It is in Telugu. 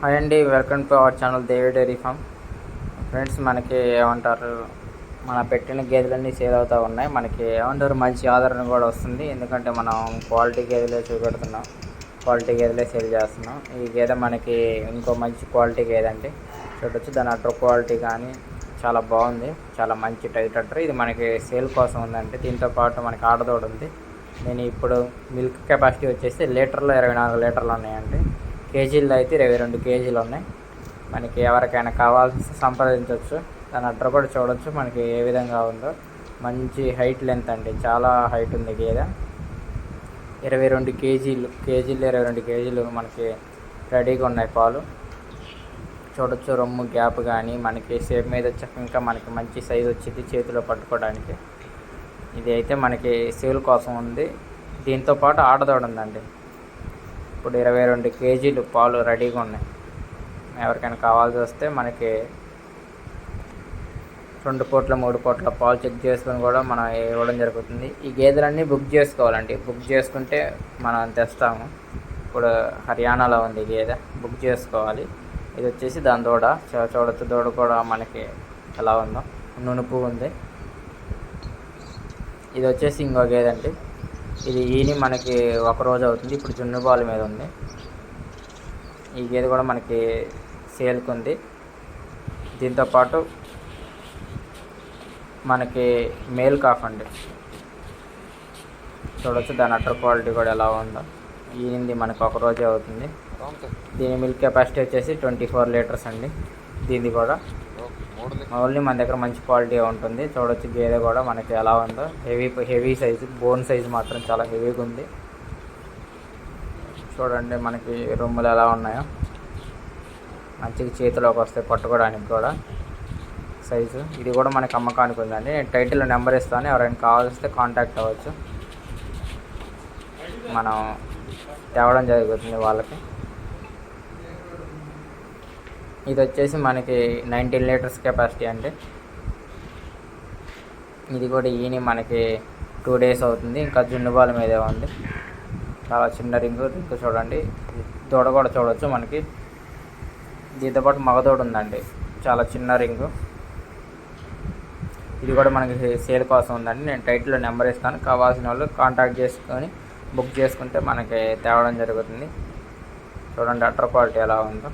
హాయ్ అండి welcome to our channel Devi dairy farm friends మనకి ఏమంటారు మన పెట్టిన గేదెలన్నీ సేల్ అవుతూ ఉన్నాయి. మనకి ఏమంటారు మంచి ఆదరణ కూడా వస్తుంది. ఎందుకంటే మనం క్వాలిటీ గేదెలే చూపెడుతున్నాం. క్వాలిటీ గేదెలే సేల్ చేస్తున్నాం. ఈ గేదె మనకి ఇంకో మంచి క్వాలిటీ గేదె అండి. చూడొచ్చు దాని అటర్ క్వాలిటీ కానీ చాలా బాగుంది. చాలా మంచి టైట్ అటర్. ఇది మనకి సేల్ కోసం ఉందండి. దీంతో పాటు మనకి ఆడదోడు ఉంది నేను ఇప్పుడు మిల్క్ కెపాసిటీ వచ్చేసి లీటర్లో ఇరవై నాలుగు లీటర్లు ఉన్నాయండి. కేజీల్లో అయితే ఇరవై రెండు కేజీలు ఉన్నాయి. మనకి ఎవరికైనా కావాల్సి సంప్రదించవచ్చు. దాని అడ్ర కూడా చూడవచ్చు మనకి ఏ విధంగా ఉందో. మంచి హైట్ లెంత్ అండి. చాలా హైట్ ఉంది గేదె. ఇరవై రెండు కేజీలు కేజీలు ఇరవై రెండు కేజీలు మనకి రెడీగా ఉన్నాయి పాలు. చూడొచ్చు రొమ్ము గ్యాప్ కానీ మనకి షేప్ మీద వచ్చాక ఇంకా మనకి మంచి సైజు వచ్చింది చేతిలో పట్టుకోవడానికి. ఇది అయితే మనకి సేల్ కోసం ఉంది. దీంతో పాటు ఆడదోడ ఉందండి. ఇప్పుడు ఇరవై రెండు కేజీలు పాలు రెడీగా ఉన్నాయి. ఎవరికైనా కావాల్సి వస్తే మనకి రెండు పూట్ల మూడు పూట్ల పాలు చెక్ చేసుకొని కూడా మనం ఇవ్వడం జరుగుతుంది. ఈ గేదెలన్నీ బుక్ చేసుకోవాలండి. బుక్ చేసుకుంటే మనం తెస్తాము. ఇప్పుడు హర్యానాలో ఉంది గేదె. బుక్ చేసుకోవాలి. ఇది వచ్చేసి దాని దూడ చూ- చూడొచ్చు దూడ కూడా మనకి ఎలా ఉందో. నునుపు ఉంది. ఇది వచ్చేసి ఇంకో గేదె అండి. ఇది ఈని మనకి ఒక రోజు అవుతుంది. ఇప్పుడు జున్ను పాలు మీద ఉంది. ఈ గేదె కూడా మనకి సేల్కి ఉంది. దీంతో పాటు మనకి మేల్ కాఫ్ అండి. చూడొచ్చు దాని అటర్ క్వాలిటీ కూడా ఎలా ఉందో. ఈనింది మనకు ఒక రోజే అవుతుంది. దీని మిల్క్ కెపాసిటీ వచ్చేసి ట్వంటీ ఫోర్ లీటర్స్ అండి. దీనిది కూడా ఓన్లీ మన దగ్గర మంచి క్వాలిటీ ఉంటుంది. చూడొచ్చు గేదె కూడా మనకి ఎలా ఉందో. Heavy heavy size bone size మాత్రం చాలా హెవీగా ఉంది. చూడండి మనకి రొమ్ములు ఎలా ఉన్నాయో. మంచిగా చేతిలోకి వస్తాయి పట్టుకోవడానికి కూడా. సైజు ఇది కూడా మనకి అమ్మకానికి ఉందండి. నేను టైటిల్ నెంబర్ ఇస్తాను. ఎవరైనా కావాల్సిస్తే కాంటాక్ట్ అవ్వచ్చు. మనం తేవడం జరుగుతుంది వాళ్ళకి. ఇది వచ్చేసి మనకి నైన్టీన్ లీటర్స్ కెపాసిటీ అండి. ఇది కూడా ఈని మనకి టూ డేస్ అవుతుంది. ఇంకా జున్నుబాల మీదే ఉంది. చాలా చిన్న రింగు రింగు చూడండి. దూడ కూడా చూడవచ్చు మనకి. దీంతో పాటు మగదోడు ఉందండి. చాలా చిన్న రింగు. ఇది కూడా మనకి సేల్ కోసం ఉందండి. నేను టైటిల్లో నెంబర్ ఇస్తాను. కావాల్సిన వాళ్ళు కాంటాక్ట్ చేసుకొని బుక్ చేసుకుంటే మనకి తేవడం జరుగుతుంది. చూడండి అటర్ క్వాలిటీ ఎలా ఉందో.